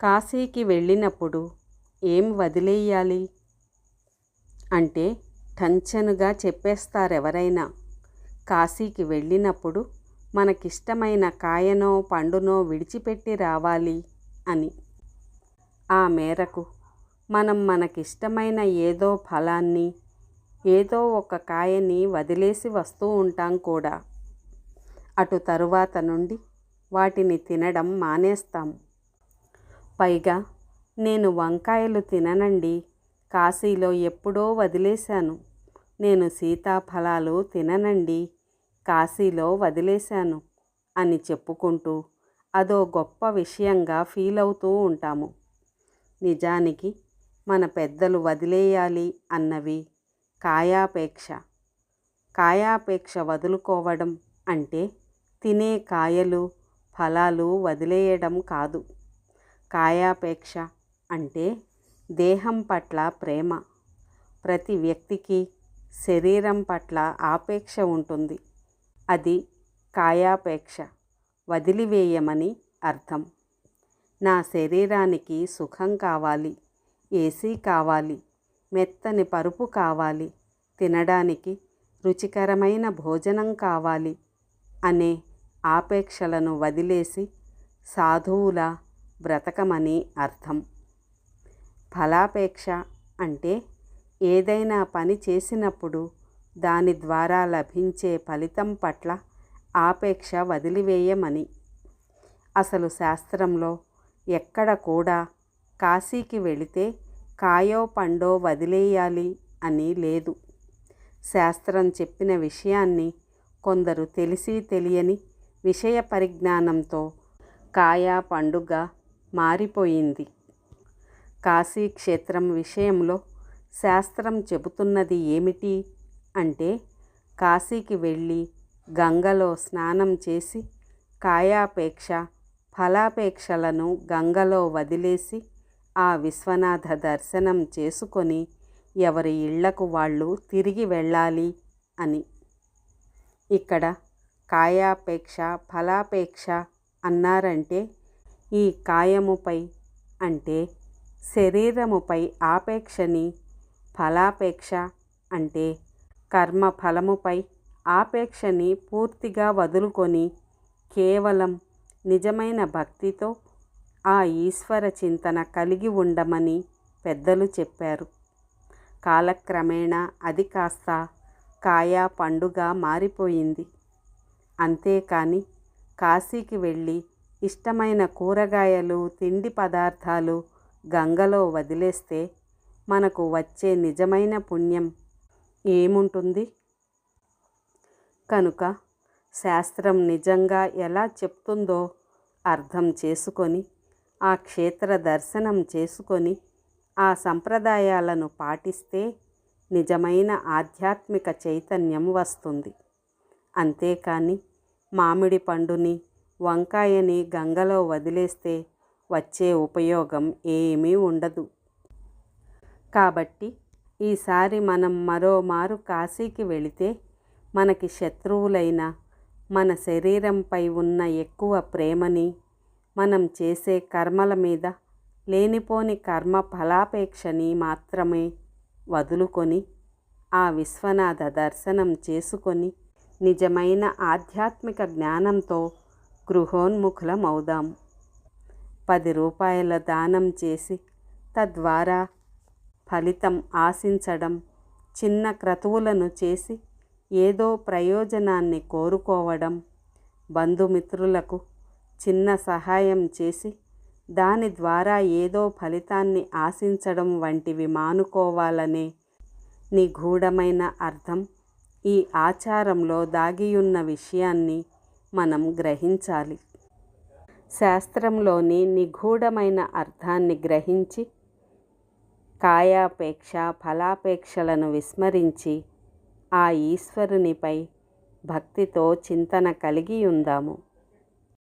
కాశీకి వెళ్ళినప్పుడు ఏం వదిలేయాలి? అంటే టంచనుగా చెప్పేస్తారెవరైనా కాశీకి వెళ్ళినప్పుడు మనకిష్టమైన కాయనో పండునో విడిచిపెట్టి రావాలి అని. ఆ మేరకు మనం మనకిష్టమైన ఏదో ఫలాన్ని ఏదో ఒక కాయని వదిలేసి వస్తూ ఉంటాం కూడా. అటు తరువాత నుండి వాటిని తినడం మానేస్తాం. పైగా నేను వంకాయలు తిననండి. కాశీలో ఎప్పుడో వదిలేశాను. నేను సీతాఫలాలు తిననండి. కాశీలో వదిలేశాను అని చెప్పుకుంటూ అదో గొప్ప విషయంగా ఫీల్ అవుతూ ఉంటాము. నిజానికి మన పెద్దలు వదిలేయాలి అన్నవి కాయాపేక్ష. కాయాపేక్ష వదులుకోవడం అంటే తినే కాయలు ఫలాలు వదిలేయడం కాదు. కాయాపేక్ష అంటే దేహం పట్ల ప్రేమ. ప్రతి వ్యక్తికి శరీరం పట్ల ఆపేక్ష ఉంటుంది. అది కాయాపేక్ష వదిలివేయమని అర్థం. నా శరీరానికి సుఖం కావాలి ఏసీ కావాలి మెత్తని పరుపు కావాలి తినడానికి రుచికరమైన భోజనం కావాలి అనే ఆపేక్షలను వదిలేసి సాధువుల బ్రతకమని అర్థం. ఫలాపేక్ష అంటే ఏదైనా పని చేసినప్పుడు దాని ద్వారా లభించే ఫలితం పట్ల ఆపేక్ష వదిలివేయమని. అసలు శాస్త్రంలో ఎక్కడ కూడా కాశీకి వెళితే కాయో పండో వదిలేయాలి అని లేదు. శాస్త్రం చెప్పిన విషయాన్ని కొందరు తెలిసి తెలియని విషయ పరిజ్ఞానంతో కాయ పండుగ మారిపోయింది. కాశీ క్షేత్రం విషయంలో శాస్త్రం చెబుతున్నది ఏమిటి అంటే కాశీకి వెళ్ళి గంగలో స్నానం చేసి కాయాపేక్ష ఫలాపేక్షలను గంగలో వదిలేసి ఆ విశ్వనాథ దర్శనం చేసుకొని ఎవరి ఇళ్ళకు వాళ్ళు తిరిగి వెళ్ళాలి అని. ఇక్కడ కాయాపేక్ష ఫలాపేక్ష అన్నారంటే ఈ కాయముపై అంటే శరీరముపై ఆపేక్షని ఫలాపేక్ష అంటే కర్మ ఫలముపై ఆపేక్షని పూర్తిగా వదులుకొని కేవలం నిజమైన భక్తితో ఆ ఈశ్వర చింతన కలిగి ఉండమని పెద్దలు చెప్పారు. కాలక్రమేణా అది కాస్త కాయా పండుగ మారిపోయింది. అంతేకాని కాశీకి వెళ్ళి ఇష్టమైన కూరగాయలు తిండి పదార్థాలు గంగలో వదిలేస్తే మనకు వచ్చే నిజమైన పుణ్యం ఏముంటుంది? కనుక శాస్త్రం నిజంగా ఎలా చెప్తుందో అర్థం చేసుకొని ఆ క్షేత్ర దర్శనం చేసుకొని ఆ సంప్రదాయాలను పాటిస్తే నిజమైన ఆధ్యాత్మిక చైతన్యం వస్తుంది. అంతేకాని మామిడి పండుని వంకాయని గంగలో వదిలేస్తే వచ్చే ఉపయోగం ఏమీ ఉండదు. కాబట్టి ఈసారి మనం మరోమారు కాశీకి వెళితే మనకి శత్రువులైన మన శరీరంపై ఉన్న ఎక్కువ ప్రేమని మనం చేసే కర్మల మీద లేనిపోని కర్మ ఫలాపేక్షని మాత్రమే వదులుకొని ఆ విశ్వనాథ దర్శనం చేసుకొని నిజమైన ఆధ్యాత్మిక జ్ఞానంతో గృహోన్ముఖులమవుదాం. పది రూపాయల దానం చేసి తద్వారా ఫలితం ఆశించడం చిన్న క్రతువులను చేసి ఏదో ప్రయోజనాన్ని కోరుకోవడం బంధుమిత్రులకు చిన్న సహాయం చేసి దాని ద్వారా ఏదో ఫలితాన్ని ఆశించడం వంటివి మానుకోవాలనే నిగూఢమైన అర్థం ఈ ఆచారంలో దాగియున్న విషయాన్ని మనం గ్రహించాలి. శాస్త్రంలోని నిగూఢమైన అర్థాన్ని గ్రహించి కాయాపేక్ష ఫలాపేక్షలను విస్మరించి ఆ ఈశ్వరునిపై భక్తితో చింతన కలిగి ఉందాము.